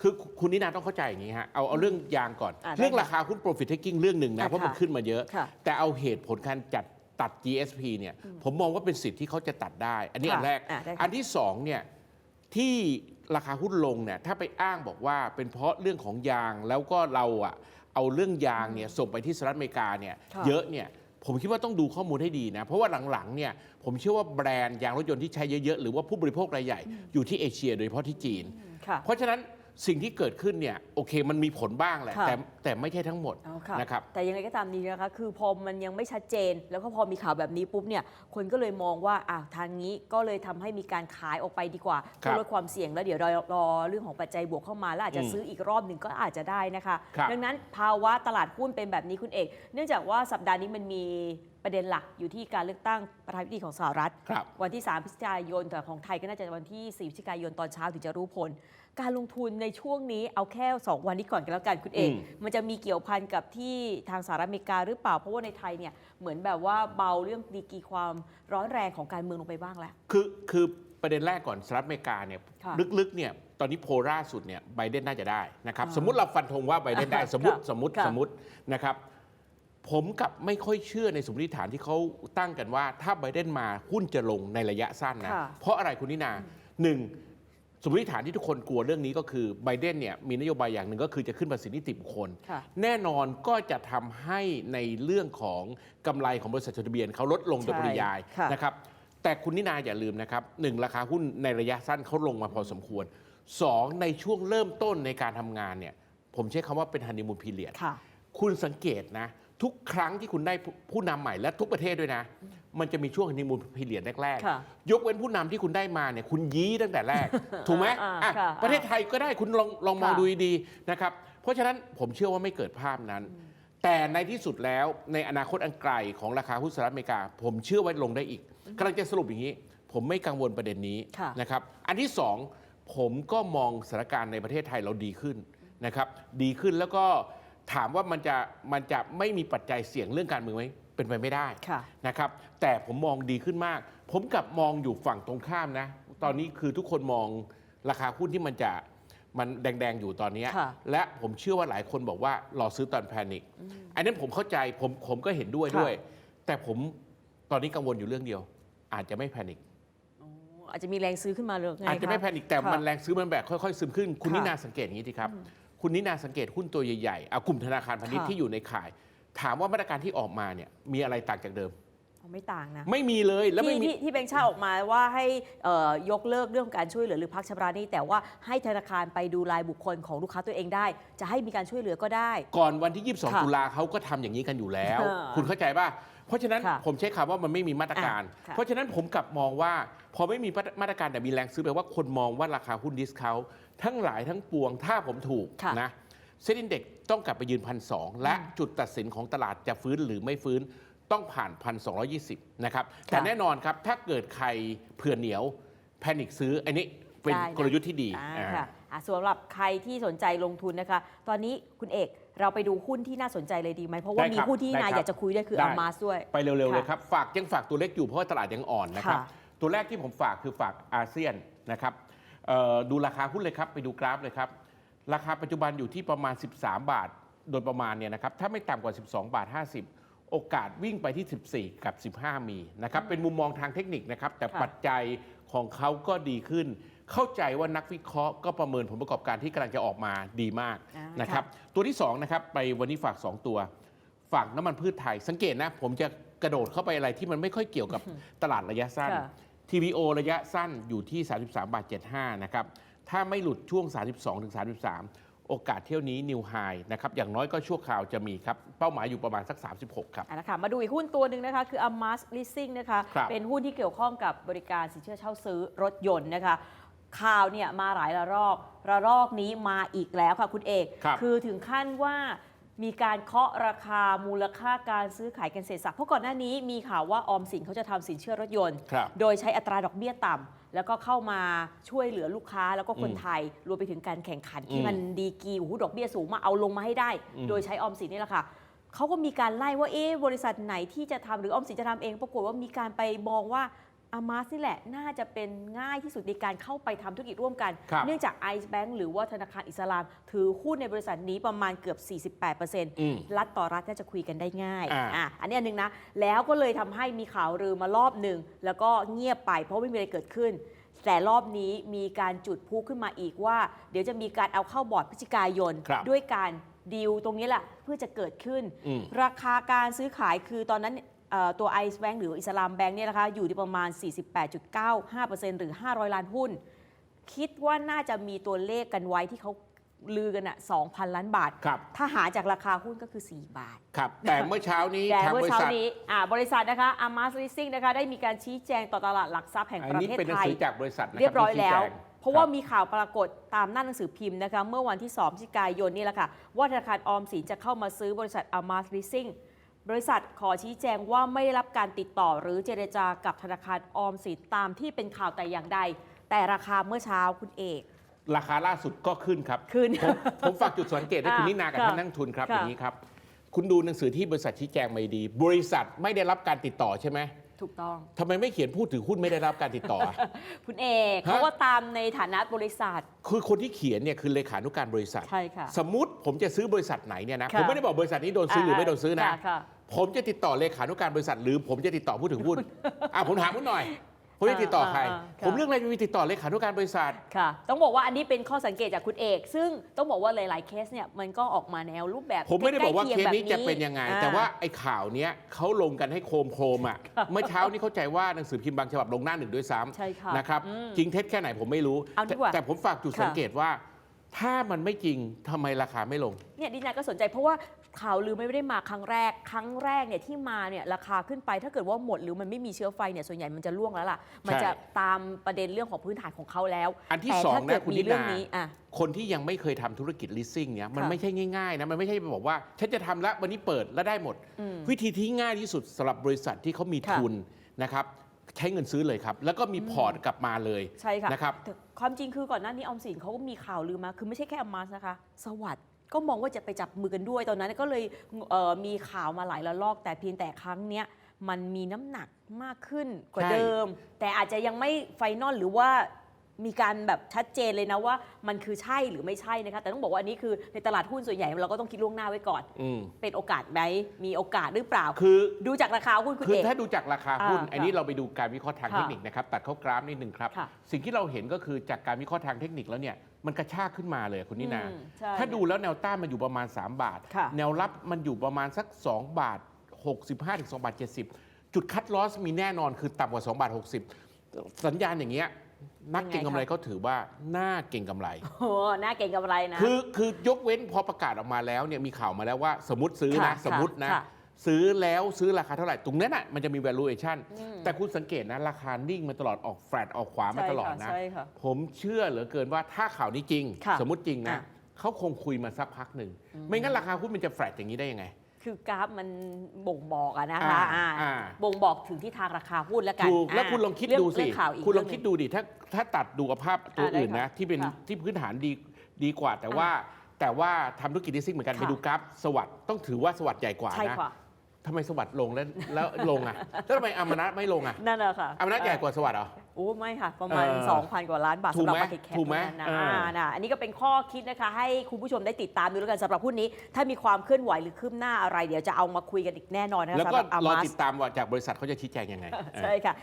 คือคุณนินาต้องเข้าใจอย่างนี้ฮะเอาเอาเรื่องยางก่อน อะได้เรื่องราคาหุ้น profit taking เรื่องหนึ่งนะอะเพราะมันค่ะขึ้นมาเยอะ ค่ะแต่เอาเหตุผลการจัดตัด GSP เนี่ยผมมองว่าเป็นสิทธิ์ที่เขาจะตัดได้ อันนี้ค่ะอันแรก อะได้ค่ะ อันที่สองเนี่ยที่ราคาหุ้นลงเนี่ยถ้าไปอ้างบอกว่าเป็นเพราะเรื่องของยางแล้วก็เราอะเอาเรื่องยางเนี่ยส่งไปที่สหรัฐอเมริกาเนี่ยค่ะ เยอะเนี่ยผมคิดว่าต้องดูข้อมูลให้ดีนะ เพราะว่าหลังๆเนี่ยผมเชื่อว่าแบรนด์ยางรถยนต์ที่ใช้เยอะๆหรือว่าผู้บริโภครายใหญ่อยู่ที่เอเชีย โดยเฉพาะที่จีน ค่ะ เพราะฉะนั้น สิ่งที่เกิดขึ้นเนี่ยโอเคมันมีผลบ้างแหละ ค่ะ แต่แต่ไม่ใช่ทั้งหมดเอาค่ะนะครับ แต่ยังไงก็ตามนี้นะคะ คือพอมันยังไม่ชัดเจน แล้วก็พอมีข่าวแบบนี้ปุ๊บเนี่ย คนก็เลยมองว่าอะทางนี้ก็เลยทำให้มีการขายออกไปดีกว่าครัเพื่อบลดความเสี่ยงแล้วเดี๋ยวรอรอเรื่องของปัจจัยบวกเข้ามา แล้วอาจจะอืมซื้ออีกรอบหนึ่งก็อาจจะได้นะคะ ครับ ดังนั้นภาวะตลาดหุ้นเป็นแบบนี้คุณเอก เนื่องจากว่าสัปดาห์นี้มันมีประเด็นหลักอยู่ที่การเลือกตั้งประธานาธิบดีของสหรัฐ ครับ วันที่ 3 พฤศจิกายนแต่ของไทยก็น่าจะวันที่ 4 พฤศจิกายนตอนเช้าถึงจะรู้ผล การลงทุนในช่วงนี้เอาแค่ 2 วันนี้ก่อนกันแล้วกันคุณเอกอืมมันจะมีเกี่ยวพันกับที่ทางสหรัฐอเมริกาหรือเปล่า เพราะว่าในไทยเนี่ยเหมือนแบบว่าเบาเรื่องดีกรีความร้อนแรงของการเมืองลงไปบ้างแล้ว คือคือประเด็นแรกก่อนสหรัฐอเมริกาเนี่ยค่ะลึกๆเนี่ยตอนนี้โพลล่าสุดเนี่ยไบเดนน่าจะได้นะครับอ่าสมมติเราฟันธงว่าไบเดนได้ค่ะสมมติสมมติค่ะสมมตินะครับผมกับไม่ค่อยเชื่อในสมมติฐานที่เขาตั้งกันว่า ถ้าไบเดนมาหุ้นจะลงในระยะสั้นนะค่ะเพราะอะไรคุณนินาหนึ่ง สมมติฐานที่ทุกคนกลัวเรื่องนี้ก็คือไบเดนเนี่ยมีนโยบายอย่างหนึ่งก็คือจะขึ้นภาษีนิติบุคคลค่ะแน่นอนก็จะทำให้ในเรื่องของกำไรของบริษัทจดทะเบียนเขาลดลงโดยปริยายค่ะนะครับแต่คุณนินาอย่าลืมนะครับหนึ่งราคาหุ้นในระยะสั้นเขาลงมาพอสมควรสองในช่วงเริ่มต้นในการทำงานเนี่ยผมใช้คำว่าเป็นฮันนีมูนพีเรียดค่ะคุณสังเกตนะ ทุกครั้งที่คุณได้ผู้ผู้นำใหม่และทุกประเทศด้วยนะ มันจะมีช่วงฮันนีมูนพีเรียดแรกค่ะๆยกเว้นผู้นำที่คุณได้มาเนี่ยคุณยี้ตั้งแต่แรก ถูกไหมอ่าอะค่ะประเทศไทยก็ได้คุณลองลองมองค่ะดูดีๆนะครับ เพราะฉะนั้นผมเชื่อว่าไม่เกิดภาพนั้น แต่ในที่สุดแล้วในอนาคตอันไกลของราคาหุ้นสหรัฐอเมริกา ผมเชื่อว่าลงได้อีกกำลังจะสรุปอย่างนี้ ผมไม่กังวลประเด็นนี้ค่ะนะครับอันที่สองผมก็มองสถานการณ์ในประเทศไทยเราดีขึ้นนะครับดีขึ้นแล้วก็ ถามว่ามันจะมันจะไม่มีปัจจัยเสี่ยงเรื่องการเมืองไหมเป็นไปไม่ได้ค่ะนะครับ แต่ผมมองดีขึ้นมาก ผมกลับมองอยู่ฝั่งตรงข้ามนะ ตอนนี้คือทุกคนมองราคาหุ้นที่มันจะมันแดง ๆ อยู่ตอนเนี้ยค่ะและผมเชื่อว่าหลายคนบอกว่ารอซื้อตอนแพนิคอันนั้นผมเข้าใจผมผมก็เห็นด้วยค่ะด้วย แต่ผมตอนนี้กังวลอยู่เรื่องเดียว อาจจะไม่แพนิคอ๋ออาจจะมีแรงซื้อขึ้นมาเลยไงอาจจะไม่คแพนิคแต่ค่ะมันแรงซื้อมันแบบค่อยๆซึมขึ้น คุณค่ะนินาสังเกตอย่างนี้ทีครับ คุณนินาสังเกตหุ้นตัวใหญ่ๆเอากลุ่มธนาคารพาณิชย์ค่ะ ที่อยู่ในข่าย ถามว่ามาตรการที่ออกมาเนี่ยมีอะไรต่างจากเดิมอ๋อไม่ต่างนะ ไม่มีเลยแล้วไม่ที่มี ที่ที่แบงค์ชาติออกมาว่าให้เอ่อยกเลิกเรื่องของการช่วยเหลือหรือพักชำระหนี้แต่ว่าให้ธนาคารไปดูรายบุคคลของลูกค้าตัวเองได้ จะให้มีการช่วยเหลือก็ได้ ก่อนวันที่ ค่ะ22 ตุลาเขาก็ทำอย่างนี้กันอยู่แล้ว เออคุณเข้าใจป่ะ เพราะฉะนั้นค่ะผมใช้คำว่ามันไม่มีมาตรการ อะค่ะ เพราะฉะนั้นผมกลับมองว่า พอไม่มีมาตรการแต่มีแรงซื้อแปลว่าคนมองว่าราคาหุ้นดิสเขา ทั้งหลายทั้งปวงถ้าผมถูกค่ะ นะเซ็นดินเด็กต้องกลับไปยืนพันสและจุดตัดสินของตลาดจะฟื้นหรือไม่ฟื้นต้องผ่านพันสนะครับ แต่แน่นอนครับ ถ้าเกิดใครเผื่อเหนียว แพนิคซื้อ อันนี้เป็นได้นะ กลยุทธ์ที่ดีอ่าอ่า ค่ะอะสำหรับใครที่สนใจลงทุนนะคะ ตอนนี้คุณเอกเราไปดูหุ้นที่น่าสนใจเลยดีไหมเพราะว่าได้มีครับหุ้นที่ได้นายครับอยากจะคุยด้วยคือได้ อามาสด้วย ไปเร็วๆเลยค่ะครับ ฝากยังฝากตัวเล็กอยู่เพราะว่าตลาดยังอ่อนนะครับ ค่ะตัวแรกที่ผมฝากคือฝากอาเซียนนะครับเอ่อ ดูราคาหุ้นเลยครับ ไปดูกราฟเลยครับ ราคาปัจจุบันอยู่ที่ประมาณ 13 บาท โดยประมาณเนี่ยนะครับ ถ้าไม่ต่ำกว่า 12 บาท 50 โอกาสวิ่งไปที่ 14 กับ 15 มีนะครับ เป็นมุมมองทางเทคนิคนะครับ แต่ค่ะปัจจัยของเขาก็ดีขึ้น เข้าใจว่านักวิเคราะห์ก็ประเมินผลประกอบการที่กำลังจะออกมาดีมากอ่านะครับ ตัวที่2นะครับ ไปวันนี้ฝาก 2 ตัว ฝากน้ำมันพืชไทย สังเกตนะ ผมจะกระโดดเข้าไปอะไรที่มันไม่ค่อยเกี่ยวกับตลาดระยะสั้น ค่ะ TBO ระยะสั้นอยู่ที่ 33บาท75 นะครับ ถ้าไม่หลุดช่วง 32ถึง33 โอกาสเที่ยวนี้นิวไฮนะครับ อย่างน้อยก็ชั่วคราวจะมีครับ เป้าหมายอยู่ประมาณสัก 36 ครับอะนะคะมาดูอีกหุ้นตัวหนึ่งนะคะ คือ Amas Leasing นะคะ ครับ เป็นหุ้นที่เกี่ยวข้องกับบริการสินเชื่อเช่าซื้อรถยนต์นะคะ ข่าวเนี่ยมาหลายระลอก ระลอกนี้มาอีกแล้วค่ะคุณเอก ครับอถึงขั้นว่า มีการเคาะราคามูลค่าการซื้อขายกันเสร็จสับเพราะก่อนหน้านี้มีข่าวว่าออมสินเขาจะทำสินเชื่อรถยนต์ ครับโดยใช้อัตราดอกเบี้ยต่ำแล้วก็เข้ามาช่วยเหลือลูกค้าแล้วก็คนอืมไทย รวมไปถึงการแข่งขันที่อืมมันดีกรีโอ้โหดอกเบี้ยสูงมาเอาลงมาให้ได้ อืม โดยใช้ออมสินนี่แหละค่ะเขาก็มีการไล่ว่าเอ๊ะบริษัทไหนที่จะทำหรือออมสินจะทำเอง ปรากฏว่ามีการไปมองว่า อามาสนี่แหละน่าจะเป็นง่ายที่สุดในการเข้าไปทำธุรกิจร่วมกัน ครับเนื่องจาก Ice Bank หรือว่าธนาคารอิสลาม ถือหุ้นในบริษัทนี้ประมาณเกือบ48%อืมรัฐต่อรัฐน่าจะคุยกันได้ง่ายอ่าอะอันนี้อันหนึงนะ แล้วก็เลยทำให้มีข่าวลือมารอบหนึ่ง แล้วก็เงียบไปเพราะไม่มีอะไรเกิดขึ้น แต่รอบนี้มีการจุดพลุขึ้นมาอีกว่า เดี๋ยวจะมีการเอาเข้าบอร์ดพฤศจิกายน ครับด้วยด้วยการดีลตรงนี้แหละเพื่อจะเกิดขึ้น อืม ราคาการซื้อขายคือตอนนั้น เอ่อตัว Ice Bank หรืออิสลามแบงค์เนี่ยนะคะอยู่ที่ประมาณ 48.95%หรือ 500 ล้านหุ้น คิดว่าน่าจะมีตัวเลขกันไว้ที่เขาลือกันอะ2,000 ล้านบาท ครับถ้าหาจากราคาหุ้นก็คือ 4 บาท ครับ แต่เมื่อเช้านี้แต่ทางเมื่อบริเช้าษัท นี้อ่าบริษัทนะคะอามาสลิซิ่งนะคะได้มีการชี้แจงต่อตลาดหลักทรัพย์แห่งอันประนี้เทศเป็นหนังไทย สือจากบริษัทนะคเรียบร้อยที่ชี้แล้วจงเพราะว่าคบ มีข่าวปรากฏตามหน้าหนังสือพิมพ์นะคะเมื่อวันที่2พฤศจิกายนนี่แหละค่ะ ว่าธนาคารออมสินจะเข้ามาซื้อบริษัทอามาสลิซิ่ง บริษัทขอชี้แจงว่าไม่ได้รับการติดต่อหรือเจรจากับธนาคารออมสินตามที่เป็นข่าวแต่อย่างใด แต่ราคาเมื่อเช้าคุณเอก ราคาล่าสุดก็ขึ้นครับขึ้นผมผมฝากจุดสังเกตให้คุณอ่านินากับค่ะท่านนักลงทุนครับค่ะอย่างนี้ครับ คุณดูหนังสือที่บริษัทชี้แจงมาดี บริษัทไม่ได้รับการติดต่อใช่ไหมถูกต้องทำไมไม่เขียนผู้ถือหุ้นไม่ได้รับการติดต่อ คุณเอกเขาก็ตามในฐานะบริษัท คือคนที่เขียนเนี่ยคือเลขานุการบริษัท ใช่ค่ะ สมมติผมจะซื้อบริษัทไหนเนี่ยนะค่ะผมไม่ได้บอกบริษัทนี้โดนซื้อหรือไม่โดนซื้อนะค่ค่ะ ผมจะติดต่อเลขานุการบริษัท หรือผมจะติดต่อผู้ถือหุ้นอะผมถามคุณหน่อยผมจะติดต่อใครอ่าอ่าค่ะผมเรื่องอะไรจะมีติดต่อเลขานุการบริษัท ค่ะ ต้องบอกว่าอันนี้เป็นข้อสังเกตจากคุณเอก ซึ่งต้องบอกว่าหลาย ๆ เคสเนี่ยมันก็ออกมาแนวรูปแบบผมไม่ได้บอกว่าใกเคล้สๆนี้แบบจะเป็นยังไงอ่แต่ว่าไอ้ข่าวเนี้ยเขาลงกันให้โครมโครมๆอะ เมื่อเช้านี้เข้าใจว่าหนังสือพิมพ์บางฉบับลงหน้าหนึ่งด้วยซ้ใช่ค่ะำนะครับอืมจริงเท็จแค่ไหนผมไม่รู้เอาดีกว่าแต่แต่ผมฝากจุดค่ะสังเกตว่า ถ้ามันไม่จริงทำไมราคาไม่ลง เนี่ยดิฉันก็สนใจเพราะว่าข่าวลือไม่ได้มาครั้งแรก ครั้งแรกเนี่ยที่มาเนี่ยราคาขึ้นไปถ้าเกิดว่าหมดหรือมันไม่มีเชื้อไฟเนี่ยส่วนใหญ่มันจะล่วงแล้วล่ะ มันจะตามประเด็นเรื่องของพื้นฐานของเขาแล้วอันที่แต่สองถ้าเกินะดคุณมีนิเรื่องนานี้อะ คนที่ยังไม่เคยทำธุรกิจ leasing เนี่ยมันค่ะ ไม่ใช่ง่ายๆนะมันไม่ใช่บอกว่า ฉันจะทำแล้ววันนี้เปิดแล้วได้หมด อืม วิธีที่ง่ายที่สุดสำหรับบริษัทที่เขามีค่ะทุนนะครับ ใช้เงินซื้อเลยครับ แล้วก็มีพอร์ตกลับมาเลยใช่ค่ะนะครับแต่ความจริงคือก่อนหน้านี้ออมสินเขาก็มีข่าวลือมา คือไม่ใช่แค่อมาสนะคะ สวัสด์ก็มองว่าจะไปจับมือกันด้วยตอนนั้นก็เลยเอ่อมีข่าวมาหลายระลอก แต่เพียงแต่ครั้งเนี้ยมันมีน้ำหนักมากขึ้นกว่าใช่เดิม แต่อาจจะยังไม่ไฟนอลหรือว่า มีการแบบชัดเจนเลยนะว่ามันคือใช่หรือไม่ใช่นะคะแต่ต้องบอกว่าอันนี้คือในตลาดหุ้นส่วนใหญ่เราก็ต้องคิดล่วงหน้าไว้ก่อน อืม เป็นโอกาสไหมมีโอกาสหรือเปล่า คือดูจากราคาหุ้นคุณคือเอก ถ้าดูจากราคาหุ้น อ่าอันนี้เราไปดูการวิเคราะห์ทางค่ะเทคนิคนะครับ ตัดเข้ากราฟนิดหนึ่งครับ ค่ะ สิ่งที่เราเห็นก็คือจากการวิเคราะห์ทางเทคนิคแล้วเนี่ยมันกระชากขึ้นมาเลยคุณนินา อืมใช่ ถ้าดูแล้วแนวต้านมันอยู่ประมาณ 3 บาท ค่ะ แนวรับมันอยู่ประมาณสัก 2 บาท 65ถึง2บาท 70 จุดคัดลอสมีแน่นอนคือต่ำกว่า 2 บาท 60 สัญญาณอย่างเงี้ย นักเก็งกำไรเขาถือว่าน่าเก็งกำไรโอ้โหน่าเก่งกำไรนะ คือคือยกเว้นพอประกาศออกมาแล้วเนี่ยมีข่าวมาแล้วว่าสมมติซื้อค่ะนะสมมตินะค่ะซื้อแล้วซื้อราคาเท่าไหร่ ตรงนั้นอะมันจะมี valuation อืมแต่คุณสังเกตนะราคานิ่งมาตลอดออกแฟลตออกขวามาตลอดนะใช่ค่ะผมเชื่อเหลือเกินว่าถ้าข่าวนี้จริงค่ะสมมติจริงนะอะเขาคงคุยมาสักพักหนึ่งไม่งั้นราคาหุ้นมันจะแฟลตอย่างนี้ได้ยังไง คือกราฟมันบ่งบอกอะนะคะอ่าอ่าอ่า บ่งบอกถึงที่ทางราคาหุ้นแล้วกันถูกแล้วาคุณลองคิดเรื่ดูสิ เรื่องข่าวอีกคุณลเรื่องหคิดนึ่ดูดิถ้าถ้าตัดดูกับภาพตัวอ่าได้อื่นนะ ค่ะที่เป็นค่ะที่พื้นฐานดีดีกว่า แต่ว่าแต่ว่าทำธุรกิจดิซิ่งเหมือนกันค่ะ ไปดูกราฟสวัสด์ต้องถือว่าสวัสด์ใหญ่กว่าใช่นะค่ะทำไมสวัสด์ลงแล้วแล้วลงอะแล้วทำไมอมนัตไม่ลงอะนั่นแหละค่ะอมนัตใหญ่กว่าสวัสด์เหรอ โอ้ไม่ค่ะ ประมาณ เออ2,000 กว่าล้านบาทถูกสำหรับไหม market cap ถูกไหมเท่านั้นนะเอออ่านะอันนี้ก็เป็นข้อคิดนะคะ ให้คุณผู้ชมได้ติดตามดูแล้วกันสำหรับหุ้นนี้ ถ้ามีความเคลื่อนไหวหรือคืบหน้าอะไร เดี๋ยวจะเอามาคุยกันอีกแน่นอนนะคะแล้วสำก็หรับอารอมาสติดตามว่าจากบริษัทเขาจะชี้แจงยังไง ใช่ค่ะ